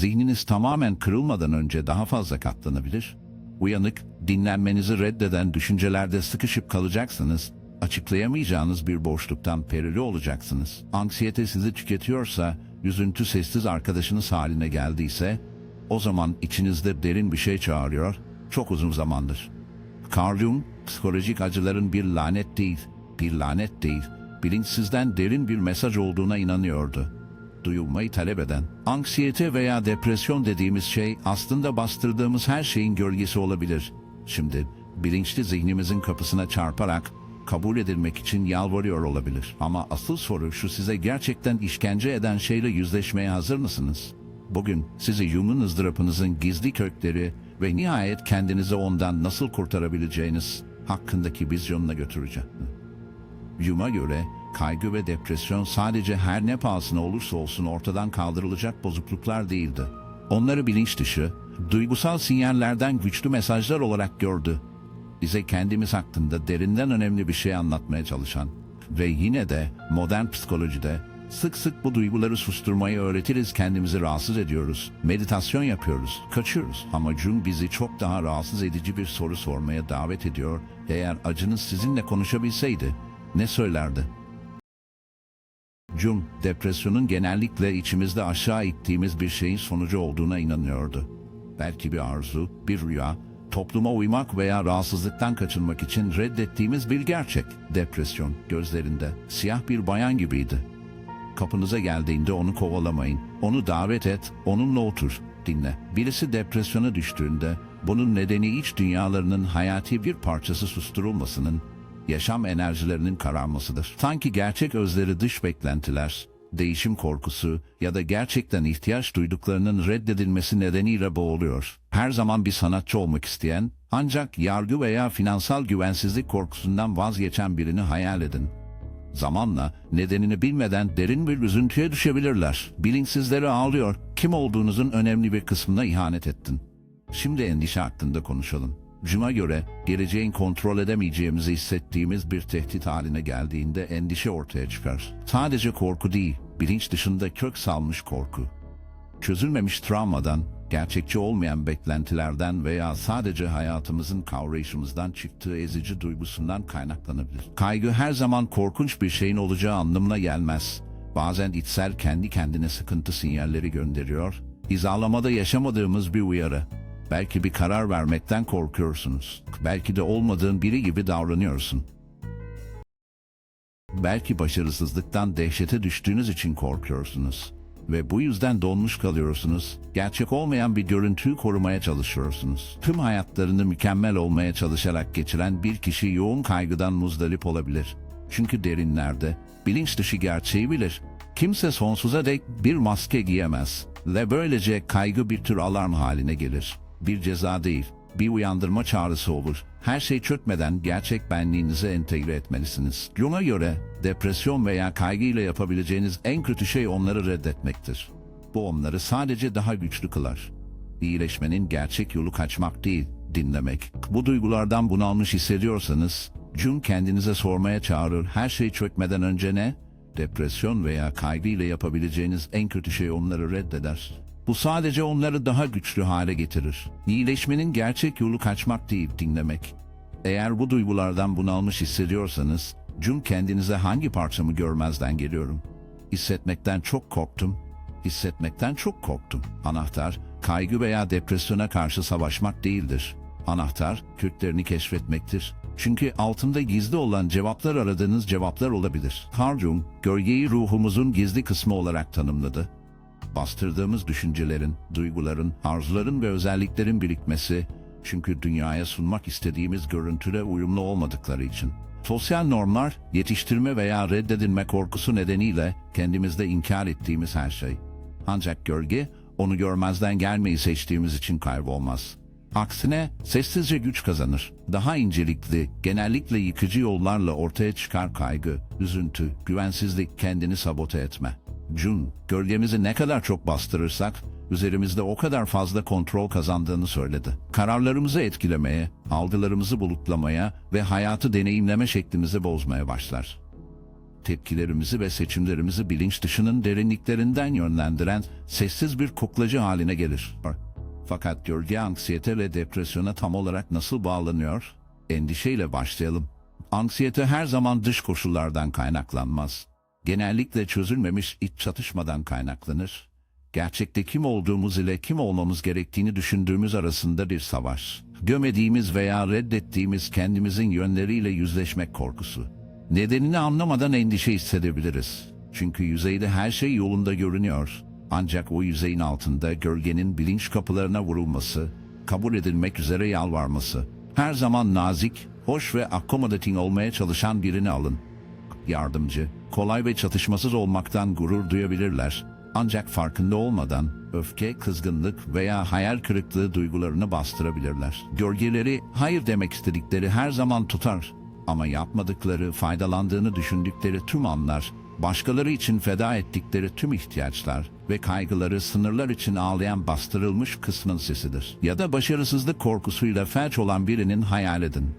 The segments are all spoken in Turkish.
zihniniz tamamen kırılmadan önce daha fazla katlanabilir. Uyanık, dinlenmenizi reddeden düşüncelerde sıkışıp kalacaksınız. Açıklayamayacağınız bir boşluktan perili olacaksınız. Anksiyete sizi tüketiyorsa, yüzüntü sessiz arkadaşınız haline geldiyse, o zaman içinizde derin bir şey çağırıyor, çok uzun zamandır. Carl Jung, psikolojik acıların bir lanet değil, bir lanet değil, bilinçsizden derin bir mesaj olduğuna inanıyordu. Duyulmayı talep eden, anksiyete veya depresyon dediğimiz şey aslında bastırdığımız her şeyin gölgesi olabilir. Şimdi bilinçli zihnimizin kapısına çarparak kabul edilmek için yalvarıyor olabilir. Ama asıl soru şu size gerçekten işkence eden şeyle yüzleşmeye hazır mısınız? Bugün sizi Jung'un ızdırapınızın gizli kökleri ve nihayet kendinizi ondan nasıl kurtarabileceğiniz hakkındaki vizyonuna götüreceğim. Jung'a göre kaygı ve depresyon sadece her ne pahasına olursa olsun ortadan kaldırılacak bozukluklar değildi. Onları bilinç dışı, duygusal sinyallerden güçlü mesajlar olarak gördü. Bize kendimiz hakkında derinden önemli bir şey anlatmaya çalışan ve yine de modern psikolojide sık sık bu duyguları susturmayı öğretiriz kendimizi rahatsız ediyoruz. Meditasyon yapıyoruz, kaçıyoruz. Ama Jung bizi çok daha rahatsız edici bir soru sormaya davet ediyor. Eğer acınız sizinle konuşabilseydi ne söylerdi? Jung, depresyonun genellikle içimizde aşağı ittiğimiz bir şeyin sonucu olduğuna inanıyordu. Belki bir arzu, bir rüya, topluma uymak veya rahatsızlıktan kaçınmak için reddettiğimiz bir gerçek. Depresyon, gözlerinde siyah bir bayan gibiydi. Kapınıza geldiğinde onu kovalamayın, onu davet et, onunla otur, dinle. Birisi depresyona düştüğünde bunun nedeni iç dünyalarının hayati bir parçası susturulmasının, yaşam enerjilerinin kararmasıdır. Sanki gerçek özleri dış beklentiler, değişim korkusu ya da gerçekten ihtiyaç duyduklarının reddedilmesi nedeniyle boğuluyor. Her zaman bir sanatçı olmak isteyen, ancak yargı veya finansal güvensizlik korkusundan vazgeçen birini hayal edin. Zamanla nedenini bilmeden derin bir üzüntüye düşebilirler. Bilinçsizleri ağlıyor, kim olduğunuzun önemli bir kısmına ihanet ettin. Şimdi endişe hakkında konuşalım. Jung'a göre geleceğin kontrol edemeyeceğimizi hissettiğimiz bir tehdit haline geldiğinde endişe ortaya çıkar. Sadece korku değil, bilinç dışında kök salmış korku. Çözülmemiş travmadan, gerçekçi olmayan beklentilerden veya sadece hayatımızın kavrayışımızdan çıktığı ezici duygusundan kaynaklanabilir. Kaygı her zaman korkunç bir şeyin olacağı anlamına gelmez. Bazen içsel kendi kendine sıkıntı sinyalleri gönderiyor, hizalamada yaşamadığımız bir uyarı. Belki bir karar vermekten korkuyorsunuz. Belki de olmadığın biri gibi davranıyorsun. Belki başarısızlıktan dehşete düştüğünüz için korkuyorsunuz. Ve bu yüzden donmuş kalıyorsunuz. Gerçek olmayan bir görüntüyü korumaya çalışıyorsunuz. Tüm hayatlarını mükemmel olmaya çalışarak geçiren bir kişi yoğun kaygıdan muzdarip olabilir. Çünkü derinlerde bilinç dışı gerçeği bilir. Kimse sonsuza dek bir maske giyemez. Ve böylece kaygı bir tür alarm haline gelir. Bir ceza değil, bir uyandırma çağrısı olur. Her şey çökmeden gerçek benliğinize entegre etmelisiniz. Jung'a göre depresyon veya kaygı ile yapabileceğiniz en kötü şey onları reddetmektir. Bu onları sadece daha güçlü kılar. İyileşmenin gerçek yolu kaçmak değil, dinlemek. Bu duygulardan bunalmış hissediyorsanız, Jung kendinize sormaya çağırır her şey çökmeden önce ne? Depresyon veya kaygı ile yapabileceğiniz en kötü şey onları reddeder. Bu sadece onları daha güçlü hale getirir. İyileşmenin gerçek yolu kaçmak değil, dinlemek. Eğer bu duygulardan bunalmış hissediyorsanız, Jung kendinize hangi parçamı görmezden geliyorum? Hissetmekten çok korktum. Hissetmekten çok korktum. Anahtar, kaygı veya depresyona karşı savaşmak değildir. Anahtar, köklerini keşfetmektir. Çünkü altında gizli olan cevaplar aradığınız cevaplar olabilir. Carl Jung, gölgeyi ruhumuzun gizli kısmı olarak tanımladı bastırdığımız düşüncelerin, duyguların, arzuların ve özelliklerin birikmesi, çünkü dünyaya sunmak istediğimiz görüntüle uyumlu olmadıkları için. Sosyal normlar, yetiştirme veya reddedilme korkusu nedeniyle kendimizde inkar ettiğimiz her şey. Ancak gölge, onu görmezden gelmeyi seçtiğimiz için kaybolmaz. Aksine sessizce güç kazanır. Daha incelikli, genellikle yıkıcı yollarla ortaya çıkar kaygı, üzüntü, güvensizlik, kendini sabote etme. Jun, gölgemizi ne kadar çok bastırırsak, üzerimizde o kadar fazla kontrol kazandığını söyledi. Kararlarımızı etkilemeye, algılarımızı bulutlamaya ve hayatı deneyimleme şeklimizi bozmaya başlar. tepkilerimizi ve seçimlerimizi bilinç dışının derinliklerinden yönlendiren sessiz bir kuklacı haline gelir. Fakat gölge anksiyete ve depresyona tam olarak nasıl bağlanıyor? Endişeyle başlayalım. Anksiyete her zaman dış koşullardan kaynaklanmaz. Genellikle çözülmemiş iç çatışmadan kaynaklanır. Gerçekte kim olduğumuz ile kim olmamız gerektiğini düşündüğümüz arasında bir savaş. Gömediğimiz veya reddettiğimiz kendimizin yönleriyle yüzleşmek korkusu. Nedenini anlamadan endişe hissedebiliriz. Çünkü yüzeyde her şey yolunda görünüyor. Ancak o yüzeyin altında gölgenin bilinç kapılarına vurulması, kabul edilmek üzere yalvarması, her zaman nazik, hoş ve accommodating olmaya çalışan birini alın. Yardımcı, kolay ve çatışmasız olmaktan gurur duyabilirler. Ancak farkında olmadan öfke, kızgınlık veya hayal kırıklığı duygularını bastırabilirler. Gölgeleri hayır demek istedikleri her zaman tutar ama yapmadıkları, faydalandığını düşündükleri tüm anlar, başkaları için feda ettikleri tüm ihtiyaçlar ve kaygıları sınırlar için ağlayan bastırılmış kısmın sesidir. Ya da başarısızlık korkusuyla felç olan birinin hayal edin.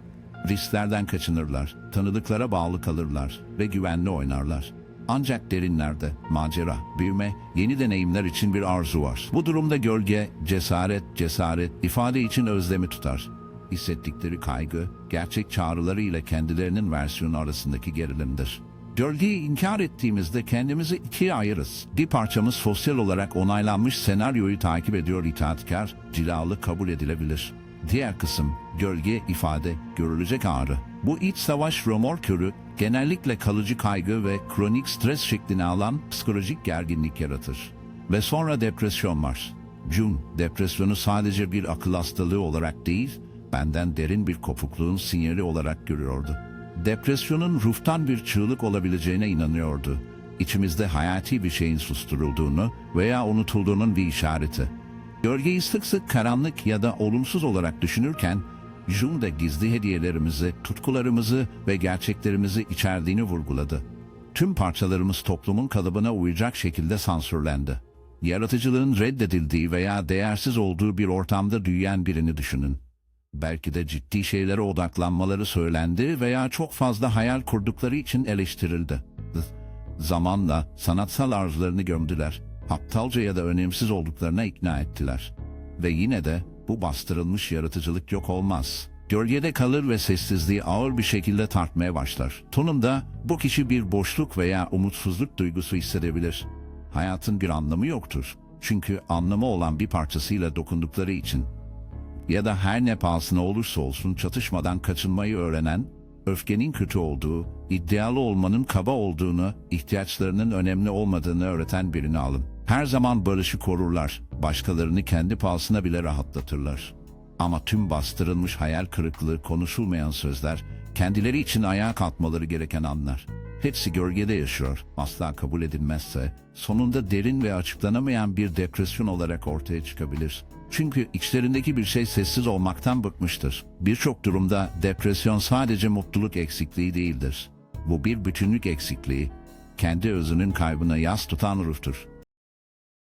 Risklerden kaçınırlar, tanıdıklara bağlı kalırlar ve güvenli oynarlar. Ancak derinlerde macera, büyüme, yeni deneyimler için bir arzu var. Bu durumda gölge, cesaret, cesaret, ifade için özlemi tutar. Hissettikleri kaygı, gerçek çağrıları ile kendilerinin versiyonu arasındaki gerilimdir. Gölgeyi inkar ettiğimizde kendimizi ikiye ayırırız. Bir parçamız sosyal olarak onaylanmış senaryoyu takip ediyor itaatkar, cilalı kabul edilebilir. Diğer kısım, gölge, ifade, görülecek ağrı. Bu iç savaş romorkörü genellikle kalıcı kaygı ve kronik stres şeklini alan psikolojik gerginlik yaratır. Ve sonra depresyon var. Jung, depresyonu sadece bir akıl hastalığı olarak değil, benden derin bir kopukluğun sinyali olarak görüyordu. Depresyonun ruhtan bir çığlık olabileceğine inanıyordu. İçimizde hayati bir şeyin susturulduğunu veya unutulduğunun bir işareti. Gölgeyi sık sık karanlık ya da olumsuz olarak düşünürken, Jung da gizli hediyelerimizi, tutkularımızı ve gerçeklerimizi içerdiğini vurguladı. Tüm parçalarımız toplumun kalıbına uyacak şekilde sansürlendi. Yaratıcılığın reddedildiği veya değersiz olduğu bir ortamda büyüyen birini düşünün. Belki de ciddi şeylere odaklanmaları söylendi veya çok fazla hayal kurdukları için eleştirildi. Zamanla sanatsal arzularını gömdüler. Aptalca ya da önemsiz olduklarına ikna ettiler. Ve yine de bu bastırılmış yaratıcılık yok olmaz. Gölgede kalır ve sessizliği ağır bir şekilde tartmaya başlar. Tonunda bu kişi bir boşluk veya umutsuzluk duygusu hissedebilir. Hayatın bir anlamı yoktur. Çünkü anlamı olan bir parçasıyla dokundukları için ya da her ne pahasına olursa olsun çatışmadan kaçınmayı öğrenen, öfkenin kötü olduğu, iddialı olmanın kaba olduğunu, ihtiyaçlarının önemli olmadığını öğreten birini alın. Her zaman barışı korurlar, başkalarını kendi pahasına bile rahatlatırlar. Ama tüm bastırılmış hayal kırıklığı, konuşulmayan sözler, kendileri için ayağa kalkmaları gereken anlar. Hepsi gölgede yaşıyor, asla kabul edilmezse, sonunda derin ve açıklanamayan bir depresyon olarak ortaya çıkabilir. Çünkü içlerindeki bir şey sessiz olmaktan bıkmıştır. Birçok durumda depresyon sadece mutluluk eksikliği değildir. Bu bir bütünlük eksikliği, kendi özünün kaybına yas tutan ruhtur.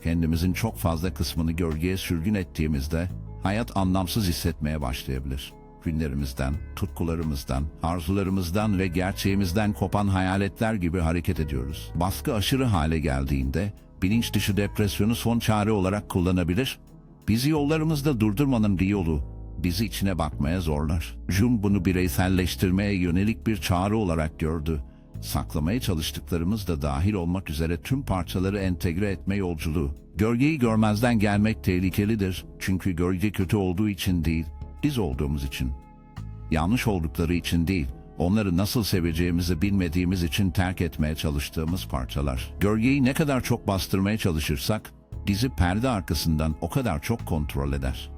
Kendimizin çok fazla kısmını gölgeye sürgün ettiğimizde hayat anlamsız hissetmeye başlayabilir. Günlerimizden, tutkularımızdan, arzularımızdan ve gerçeğimizden kopan hayaletler gibi hareket ediyoruz. Baskı aşırı hale geldiğinde bilinç dışı depresyonu son çare olarak kullanabilir. Bizi yollarımızda durdurmanın bir yolu, bizi içine bakmaya zorlar. Jung bunu bireyselleştirmeye yönelik bir çağrı olarak gördü. Saklamaya çalıştıklarımız da dahil olmak üzere tüm parçaları entegre etme yolculuğu. Gölgeyi görmezden gelmek tehlikelidir. Çünkü gölge kötü olduğu için değil, biz olduğumuz için. Yanlış oldukları için değil, onları nasıl seveceğimizi bilmediğimiz için terk etmeye çalıştığımız parçalar. Gölgeyi ne kadar çok bastırmaya çalışırsak, bizi perde arkasından o kadar çok kontrol eder.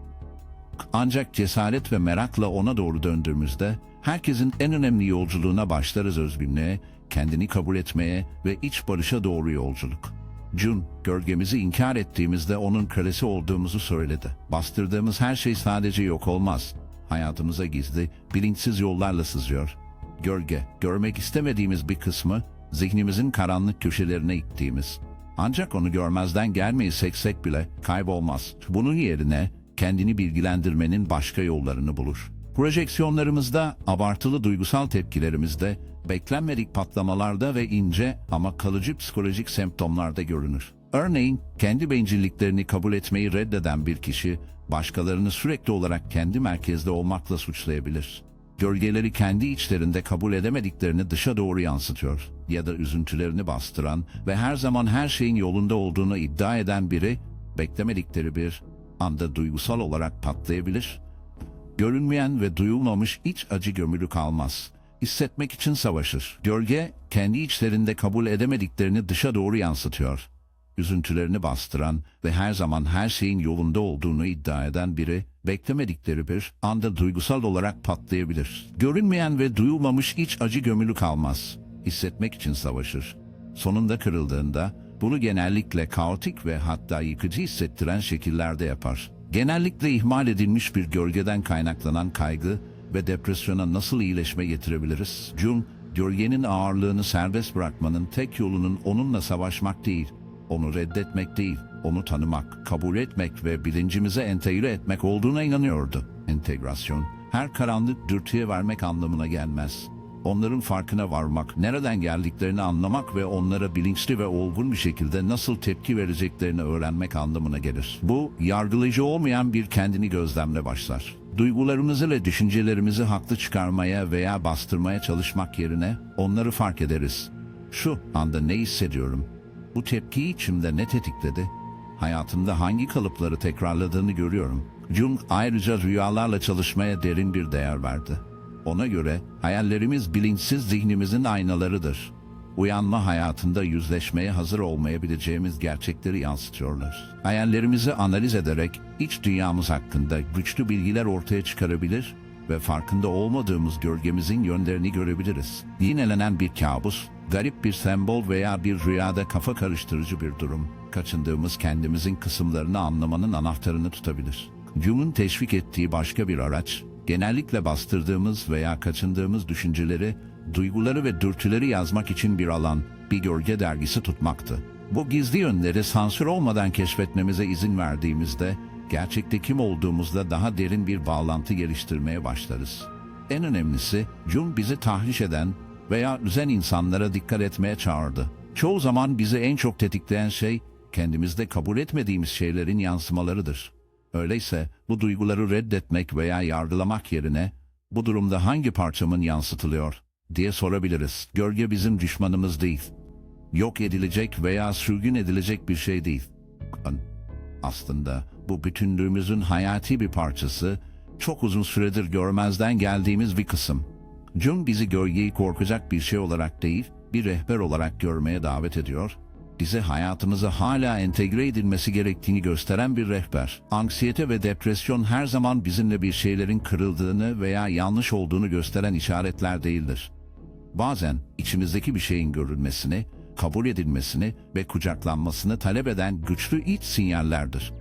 Ancak cesaret ve merakla ona doğru döndüğümüzde herkesin en önemli yolculuğuna başlarız özgünlüğe, kendini kabul etmeye ve iç barışa doğru yolculuk. Jun, gölgemizi inkar ettiğimizde onun kölesi olduğumuzu söyledi. Bastırdığımız her şey sadece yok olmaz. Hayatımıza gizli, bilinçsiz yollarla sızıyor. Gölge, görmek istemediğimiz bir kısmı, zihnimizin karanlık köşelerine ittiğimiz. Ancak onu görmezden gelmeyi seksek bile kaybolmaz. Bunun yerine kendini bilgilendirmenin başka yollarını bulur. Projeksiyonlarımızda, abartılı duygusal tepkilerimizde, beklenmedik patlamalarda ve ince ama kalıcı psikolojik semptomlarda görünür. Örneğin, kendi bencilliklerini kabul etmeyi reddeden bir kişi, başkalarını sürekli olarak kendi merkezde olmakla suçlayabilir. Gölgeleri kendi içlerinde kabul edemediklerini dışa doğru yansıtıyor ya da üzüntülerini bastıran ve her zaman her şeyin yolunda olduğunu iddia eden biri, beklemedikleri bir anda duygusal olarak patlayabilir Görünmeyen ve duyulmamış iç acı gömülü kalmaz. Hissetmek için savaşır. Gölge, kendi içlerinde kabul edemediklerini dışa doğru yansıtıyor. Üzüntülerini bastıran ve her zaman her şeyin yolunda olduğunu iddia eden biri, beklemedikleri bir anda duygusal olarak patlayabilir. Görünmeyen ve duyulmamış iç acı gömülü kalmaz. Hissetmek için savaşır. Sonunda kırıldığında, bunu genellikle kaotik ve hatta yıkıcı hissettiren şekillerde yapar. Genellikle ihmal edilmiş bir gölgeden kaynaklanan kaygı ve depresyona nasıl iyileşme getirebiliriz? Jung, gölgenin ağırlığını serbest bırakmanın tek yolunun onunla savaşmak değil, onu reddetmek değil, onu tanımak, kabul etmek ve bilincimize entegre etmek olduğuna inanıyordu. Entegrasyon, her karanlık dürtüye vermek anlamına gelmez. Onların farkına varmak, nereden geldiklerini anlamak ve onlara bilinçli ve olgun bir şekilde nasıl tepki vereceklerini öğrenmek anlamına gelir. Bu, yargılayıcı olmayan bir kendini gözlemle başlar. Duygularımızı ve düşüncelerimizi haklı çıkarmaya veya bastırmaya çalışmak yerine onları fark ederiz. Şu anda ne hissediyorum? Bu tepkiyi içimde ne tetikledi? Hayatımda hangi kalıpları tekrarladığını görüyorum. Jung ayrıca rüyalarla çalışmaya derin bir değer verdi. Ona göre hayallerimiz bilinçsiz zihnimizin aynalarıdır. Uyanma hayatında yüzleşmeye hazır olmayabileceğimiz gerçekleri yansıtıyorlar. Hayallerimizi analiz ederek iç dünyamız hakkında güçlü bilgiler ortaya çıkarabilir ve farkında olmadığımız gölgemizin yönlerini görebiliriz. Yinelenen bir kabus, garip bir sembol veya bir rüyada kafa karıştırıcı bir durum, kaçındığımız kendimizin kısımlarını anlamanın anahtarını tutabilir. Jung'un teşvik ettiği başka bir araç, genellikle bastırdığımız veya kaçındığımız düşünceleri, duyguları ve dürtüleri yazmak için bir alan, bir gölge dergisi tutmaktı. Bu gizli yönleri sansür olmadan keşfetmemize izin verdiğimizde, gerçekte kim olduğumuzla daha derin bir bağlantı geliştirmeye başlarız. En önemlisi, Jung bizi tahriş eden veya üzen insanlara dikkat etmeye çağırdı. Çoğu zaman bizi en çok tetikleyen şey, kendimizde kabul etmediğimiz şeylerin yansımalarıdır. Öyleyse bu duyguları reddetmek veya yargılamak yerine bu durumda hangi parçamın yansıtılıyor diye sorabiliriz. Gölge bizim düşmanımız değil. Yok edilecek veya sürgün edilecek bir şey değil. Aslında bu bütünlüğümüzün hayati bir parçası, çok uzun süredir görmezden geldiğimiz bir kısım. Jung bizi gölgeyi korkacak bir şey olarak değil, bir rehber olarak görmeye davet ediyor bize hayatımıza hala entegre edilmesi gerektiğini gösteren bir rehber. Anksiyete ve depresyon her zaman bizimle bir şeylerin kırıldığını veya yanlış olduğunu gösteren işaretler değildir. Bazen içimizdeki bir şeyin görülmesini, kabul edilmesini ve kucaklanmasını talep eden güçlü iç sinyallerdir.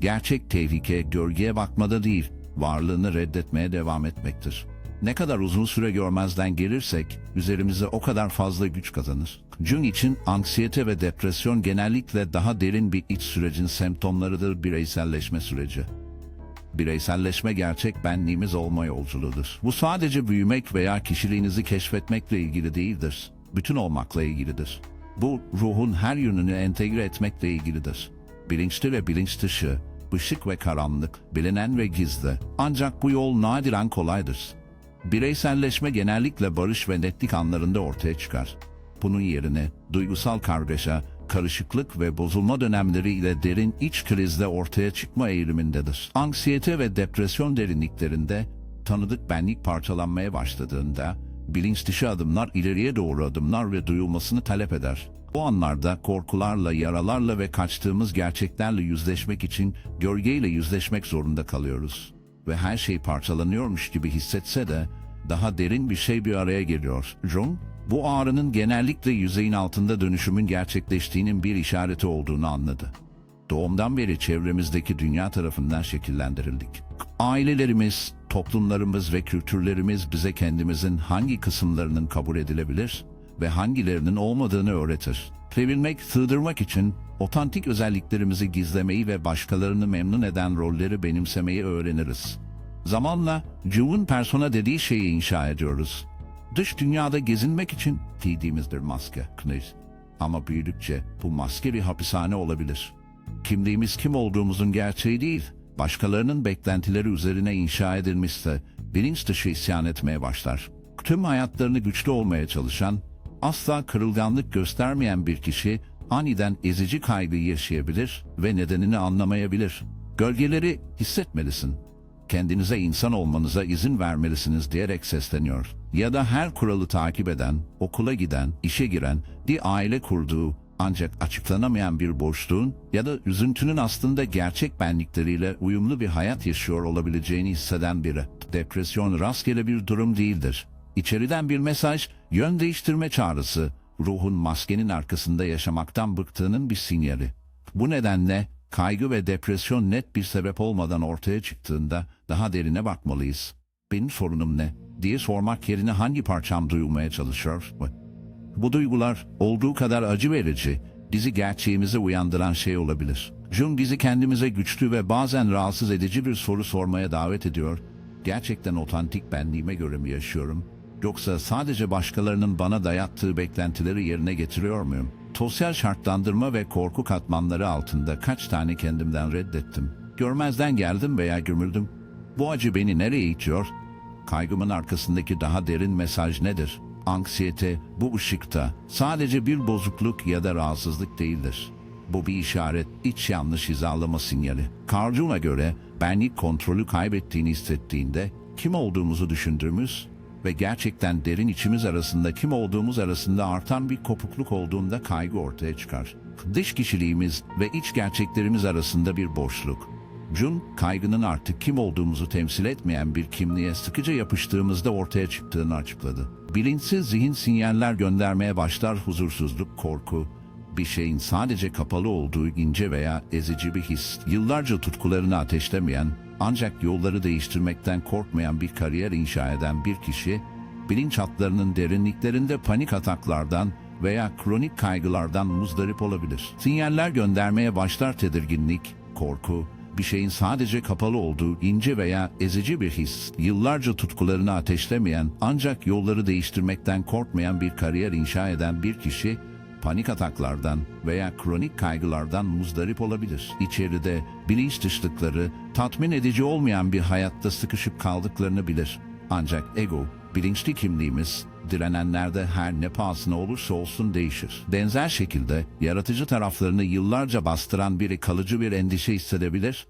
Gerçek tehlike gölgeye bakmada değil, varlığını reddetmeye devam etmektir. Ne kadar uzun süre görmezden gelirsek, üzerimize o kadar fazla güç kazanır. Jung için anksiyete ve depresyon genellikle daha derin bir iç sürecin semptomlarıdır bireyselleşme süreci. Bireyselleşme gerçek benliğimiz olma yolculuğudur. Bu sadece büyümek veya kişiliğinizi keşfetmekle ilgili değildir. Bütün olmakla ilgilidir. Bu ruhun her yönünü entegre etmekle ilgilidir. Bilinçli ve bilinç dışı, ışık ve karanlık, bilinen ve gizli. Ancak bu yol nadiren kolaydır. Bireyselleşme genellikle barış ve netlik anlarında ortaya çıkar. Bunun yerine duygusal kargaşa, karışıklık ve bozulma dönemleri ile derin iç krizde ortaya çıkma eğilimindedir. Anksiyete ve depresyon derinliklerinde tanıdık benlik parçalanmaya başladığında bilinç dışı adımlar ileriye doğru adımlar ve duyulmasını talep eder. O anlarda korkularla, yaralarla ve kaçtığımız gerçeklerle yüzleşmek için gölgeyle yüzleşmek zorunda kalıyoruz. Ve her şey parçalanıyormuş gibi hissetse de daha derin bir şey bir araya geliyor. Jung, bu ağrının genellikle yüzeyin altında dönüşümün gerçekleştiğinin bir işareti olduğunu anladı. Doğumdan beri çevremizdeki dünya tarafından şekillendirildik. Ailelerimiz, toplumlarımız ve kültürlerimiz bize kendimizin hangi kısımlarının kabul edilebilir ve hangilerinin olmadığını öğretir. Sevilmek, sığdırmak için otantik özelliklerimizi gizlemeyi ve başkalarını memnun eden rolleri benimsemeyi öğreniriz. Zamanla Jung'un persona dediği şeyi inşa ediyoruz. Dış dünyada gezinmek için giydiğimizdir maske, kniz. Ama büyüdükçe bu maske bir hapishane olabilir. Kimliğimiz kim olduğumuzun gerçeği değil, başkalarının beklentileri üzerine inşa edilmişse bilinç dışı isyan etmeye başlar. Tüm hayatlarını güçlü olmaya çalışan, asla kırılganlık göstermeyen bir kişi aniden ezici kaygıyı yaşayabilir ve nedenini anlamayabilir. Gölgeleri hissetmelisin. Kendinize insan olmanıza izin vermelisiniz diyerek sesleniyor. Ya da her kuralı takip eden, okula giden, işe giren, bir aile kurduğu ancak açıklanamayan bir boşluğun ya da üzüntünün aslında gerçek benlikleriyle uyumlu bir hayat yaşıyor olabileceğini hisseden biri. Depresyon rastgele bir durum değildir. İçeriden bir mesaj, yön değiştirme çağrısı, ruhun maskenin arkasında yaşamaktan bıktığının bir sinyali. Bu nedenle kaygı ve depresyon net bir sebep olmadan ortaya çıktığında daha derine bakmalıyız. Benim sorunum ne diye sormak yerine hangi parçam duyulmaya çalışıyor? Bu duygular olduğu kadar acı verici, bizi gerçeğimize uyandıran şey olabilir. Jung bizi kendimize güçlü ve bazen rahatsız edici bir soru sormaya davet ediyor. Gerçekten otantik benliğime göre mi yaşıyorum? Yoksa sadece başkalarının bana dayattığı beklentileri yerine getiriyor muyum? Sosyal şartlandırma ve korku katmanları altında kaç tane kendimden reddettim. Görmezden geldim veya gömüldüm. Bu acı beni nereye itiyor? Kaygımın arkasındaki daha derin mesaj nedir? Anksiyete bu ışıkta sadece bir bozukluk ya da rahatsızlık değildir. Bu bir işaret, iç yanlış hizalama sinyali. Carl Jung'a göre benlik kontrolü kaybettiğini hissettiğinde kim olduğumuzu düşündüğümüz ve gerçekten derin içimiz arasında kim olduğumuz arasında artan bir kopukluk olduğunda kaygı ortaya çıkar. Dış kişiliğimiz ve iç gerçeklerimiz arasında bir boşluk. Jung, kaygının artık kim olduğumuzu temsil etmeyen bir kimliğe sıkıca yapıştığımızda ortaya çıktığını açıkladı. Bilinçsiz zihin sinyaller göndermeye başlar huzursuzluk, korku, bir şeyin sadece kapalı olduğu ince veya ezici bir his, yıllarca tutkularını ateşlemeyen, ancak yolları değiştirmekten korkmayan bir kariyer inşa eden bir kişi, bilinç hatlarının derinliklerinde panik ataklardan veya kronik kaygılardan muzdarip olabilir. Sinyaller göndermeye başlar tedirginlik, korku, bir şeyin sadece kapalı olduğu ince veya ezici bir his, yıllarca tutkularını ateşlemeyen ancak yolları değiştirmekten korkmayan bir kariyer inşa eden bir kişi, panik ataklardan veya kronik kaygılardan muzdarip olabilir. İçeride bilinç dışlıkları tatmin edici olmayan bir hayatta sıkışıp kaldıklarını bilir. Ancak ego, bilinçli kimliğimiz, direnenlerde her ne pahasına olursa olsun değişir. Benzer şekilde yaratıcı taraflarını yıllarca bastıran biri kalıcı bir endişe hissedebilir.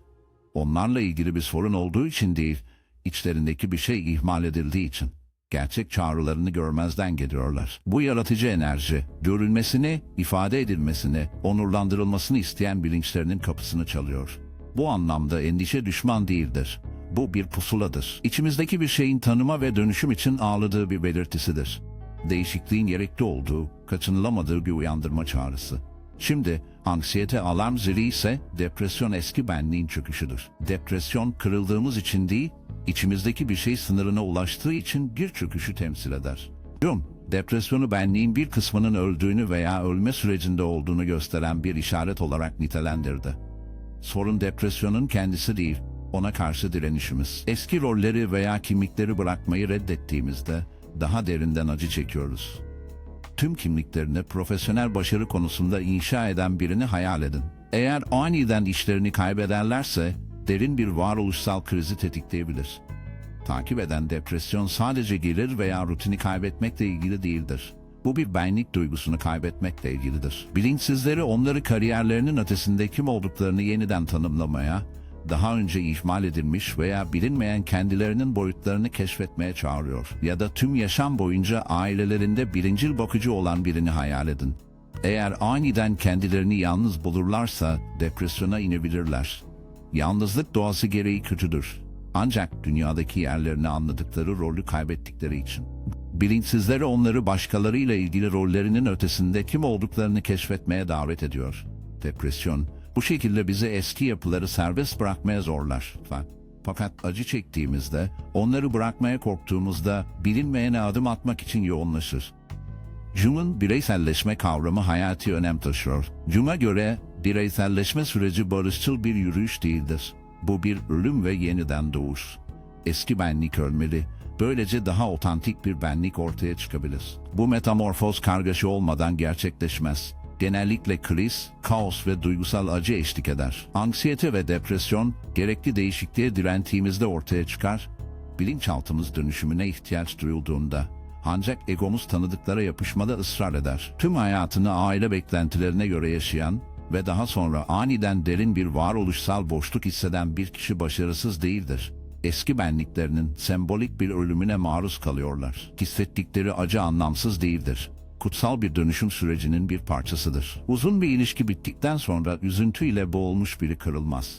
Onlarla ilgili bir sorun olduğu için değil, içlerindeki bir şey ihmal edildiği için gerçek çağrılarını görmezden geliyorlar. Bu yaratıcı enerji, görülmesini, ifade edilmesini, onurlandırılmasını isteyen bilinçlerinin kapısını çalıyor. Bu anlamda endişe düşman değildir. Bu bir pusuladır. İçimizdeki bir şeyin tanıma ve dönüşüm için ağladığı bir belirtisidir. Değişikliğin gerekli olduğu, kaçınılamadığı bir uyandırma çağrısı. Şimdi anksiyete alarm zili ise depresyon eski benliğin çöküşüdür. Depresyon kırıldığımız için değil, içimizdeki bir şey sınırına ulaştığı için bir çöküşü temsil eder. Jung, depresyonu benliğin bir kısmının öldüğünü veya ölme sürecinde olduğunu gösteren bir işaret olarak nitelendirdi. Sorun depresyonun kendisi değil, ona karşı direnişimiz. Eski rolleri veya kimlikleri bırakmayı reddettiğimizde daha derinden acı çekiyoruz. Tüm kimliklerini profesyonel başarı konusunda inşa eden birini hayal edin. Eğer aniden işlerini kaybederlerse derin bir varoluşsal krizi tetikleyebilir. Takip eden depresyon sadece gelir veya rutini kaybetmekle ilgili değildir. Bu bir benlik duygusunu kaybetmekle ilgilidir. Bilinçsizleri onları kariyerlerinin ötesinde kim olduklarını yeniden tanımlamaya, daha önce ihmal edilmiş veya bilinmeyen kendilerinin boyutlarını keşfetmeye çağırıyor. Ya da tüm yaşam boyunca ailelerinde birincil bakıcı olan birini hayal edin. Eğer aniden kendilerini yalnız bulurlarsa depresyona inebilirler. Yalnızlık doğası gereği kötüdür. Ancak dünyadaki yerlerini anladıkları rolü kaybettikleri için. Bilinçsizleri onları başkalarıyla ilgili rollerinin ötesinde kim olduklarını keşfetmeye davet ediyor. Depresyon, bu şekilde bizi eski yapıları serbest bırakmaya zorlar. Fa- Fakat acı çektiğimizde, onları bırakmaya korktuğumuzda bilinmeyene adım atmak için yoğunlaşır. Jung'un bireyselleşme kavramı hayati önem taşıyor. Jung'a göre bireyselleşme süreci barışçıl bir yürüyüş değildir. Bu bir ölüm ve yeniden doğuş. eski benlik ölmeli. Böylece daha otantik bir benlik ortaya çıkabilir. Bu metamorfoz kargaşa olmadan gerçekleşmez. Genellikle kriz, kaos ve duygusal acı eşlik eder. Anksiyete ve depresyon gerekli değişikliğe direntiğimizde ortaya çıkar. Bilinçaltımız dönüşümüne ihtiyaç duyulduğunda ancak egomuz tanıdıklara yapışmada ısrar eder. Tüm hayatını aile beklentilerine göre yaşayan ve daha sonra aniden derin bir varoluşsal boşluk hisseden bir kişi başarısız değildir. Eski benliklerinin sembolik bir ölümüne maruz kalıyorlar. Hissettikleri acı anlamsız değildir. Kutsal bir dönüşüm sürecinin bir parçasıdır. Uzun bir ilişki bittikten sonra üzüntüyle boğulmuş biri kırılmaz.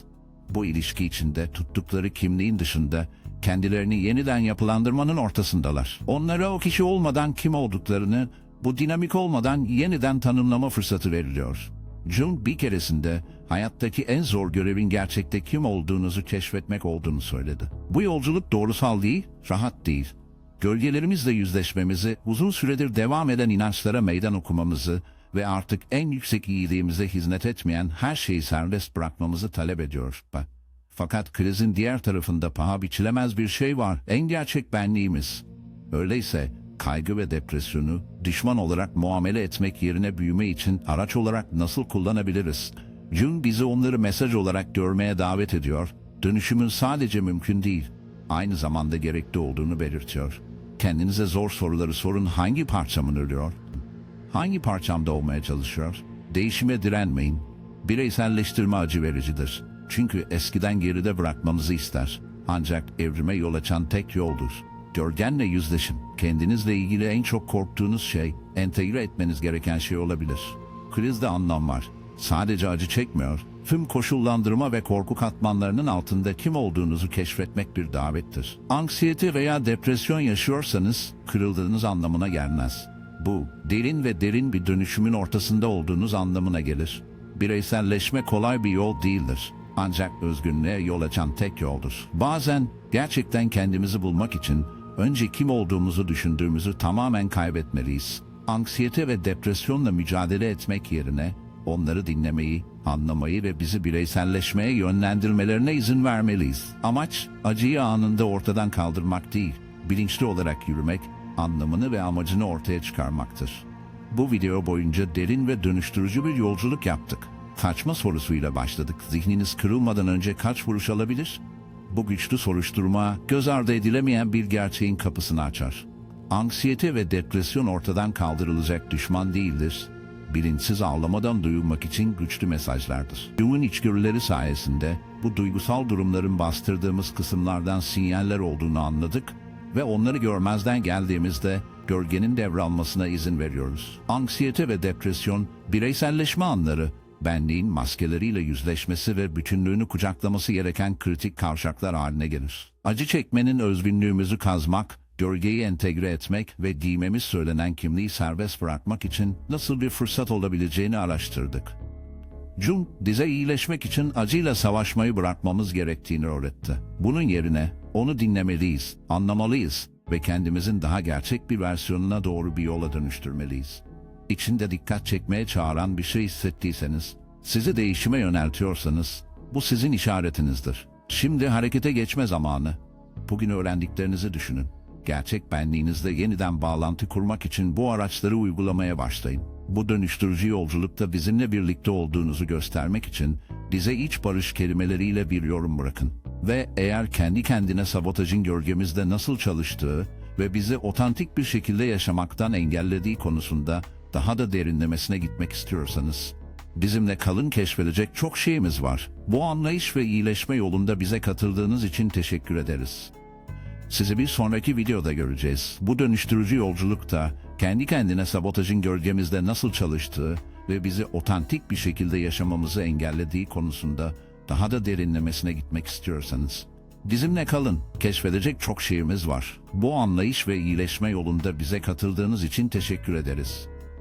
Bu ilişki içinde tuttukları kimliğin dışında kendilerini yeniden yapılandırmanın ortasındalar. Onlara o kişi olmadan kim olduklarını, bu dinamik olmadan yeniden tanımlama fırsatı veriliyor. Jung bir keresinde hayattaki en zor görevin gerçekte kim olduğunuzu keşfetmek olduğunu söyledi. Bu yolculuk doğrusal değil, rahat değil. Gölgelerimizle yüzleşmemizi, uzun süredir devam eden inançlara meydan okumamızı ve artık en yüksek iyiliğimize hizmet etmeyen her şeyi serbest bırakmamızı talep ediyor. Fakat krizin diğer tarafında paha biçilemez bir şey var. En gerçek benliğimiz. Öyleyse kaygı ve depresyonu düşman olarak muamele etmek yerine büyüme için araç olarak nasıl kullanabiliriz? Jung bizi onları mesaj olarak görmeye davet ediyor. Dönüşümün sadece mümkün değil, aynı zamanda gerekli olduğunu belirtiyor. Kendinize zor soruları sorun hangi parçamın ölüyor? Hangi parçamda olmaya çalışıyor? Değişime direnmeyin. Bireyselleştirme acı vericidir. Çünkü eskiden geride bırakmamızı ister. Ancak evrime yol açan tek yoldur. Gölgenle yüzleşin. Kendinizle ilgili en çok korktuğunuz şey, entegre etmeniz gereken şey olabilir. Krizde anlam var. Sadece acı çekmiyor, tüm koşullandırma ve korku katmanlarının altında kim olduğunuzu keşfetmek bir davettir. Anksiyete veya depresyon yaşıyorsanız, kırıldığınız anlamına gelmez. Bu, derin ve derin bir dönüşümün ortasında olduğunuz anlamına gelir. Bireyselleşme kolay bir yol değildir. Ancak özgünlüğe yol açan tek yoldur. Bazen gerçekten kendimizi bulmak için önce kim olduğumuzu düşündüğümüzü tamamen kaybetmeliyiz. Anksiyete ve depresyonla mücadele etmek yerine onları dinlemeyi, anlamayı ve bizi bireyselleşmeye yönlendirmelerine izin vermeliyiz. Amaç acıyı anında ortadan kaldırmak değil, bilinçli olarak yürümek, anlamını ve amacını ortaya çıkarmaktır. Bu video boyunca derin ve dönüştürücü bir yolculuk yaptık. Kaçma sorusuyla başladık. Zihniniz kırılmadan önce kaç vuruş alabilir? Bu güçlü soruşturma göz ardı edilemeyen bir gerçeğin kapısını açar. Anksiyete ve depresyon ortadan kaldırılacak düşman değildir. Bilinçsiz ağlamadan duyulmak için güçlü mesajlardır. Jung'un içgörüleri sayesinde bu duygusal durumların bastırdığımız kısımlardan sinyaller olduğunu anladık ve onları görmezden geldiğimizde gölgenin devralmasına izin veriyoruz. Anksiyete ve depresyon bireyselleşme anları, benliğin maskeleriyle yüzleşmesi ve bütünlüğünü kucaklaması gereken kritik kavşaklar haline gelir. Acı çekmenin özgünlüğümüzü kazmak, gölgeyi entegre etmek ve giymemiz söylenen kimliği serbest bırakmak için nasıl bir fırsat olabileceğini araştırdık. Jung, bize iyileşmek için acıyla savaşmayı bırakmamız gerektiğini öğretti. Bunun yerine onu dinlemeliyiz, anlamalıyız ve kendimizin daha gerçek bir versiyonuna doğru bir yola dönüştürmeliyiz. İçinde dikkat çekmeye çağıran bir şey hissettiyseniz, sizi değişime yöneltiyorsanız, bu sizin işaretinizdir. Şimdi harekete geçme zamanı. Bugün öğrendiklerinizi düşünün. Gerçek benliğinizle yeniden bağlantı kurmak için bu araçları uygulamaya başlayın. Bu dönüştürücü yolculukta bizimle birlikte olduğunuzu göstermek için bize iç barış kelimeleriyle bir yorum bırakın. Ve eğer kendi kendine sabotajın gölgemizde nasıl çalıştığı ve bizi otantik bir şekilde yaşamaktan engellediği konusunda daha da derinlemesine gitmek istiyorsanız, bizimle kalın keşfedecek çok şeyimiz var. Bu anlayış ve iyileşme yolunda bize katıldığınız için teşekkür ederiz. Sizi bir sonraki videoda göreceğiz. Bu dönüştürücü yolculukta kendi kendine sabotajın gölgemizde nasıl çalıştığı ve bizi otantik bir şekilde yaşamamızı engellediği konusunda daha da derinlemesine gitmek istiyorsanız bizimle kalın. Keşfedecek çok şeyimiz var. Bu anlayış ve iyileşme yolunda bize katıldığınız için teşekkür ederiz.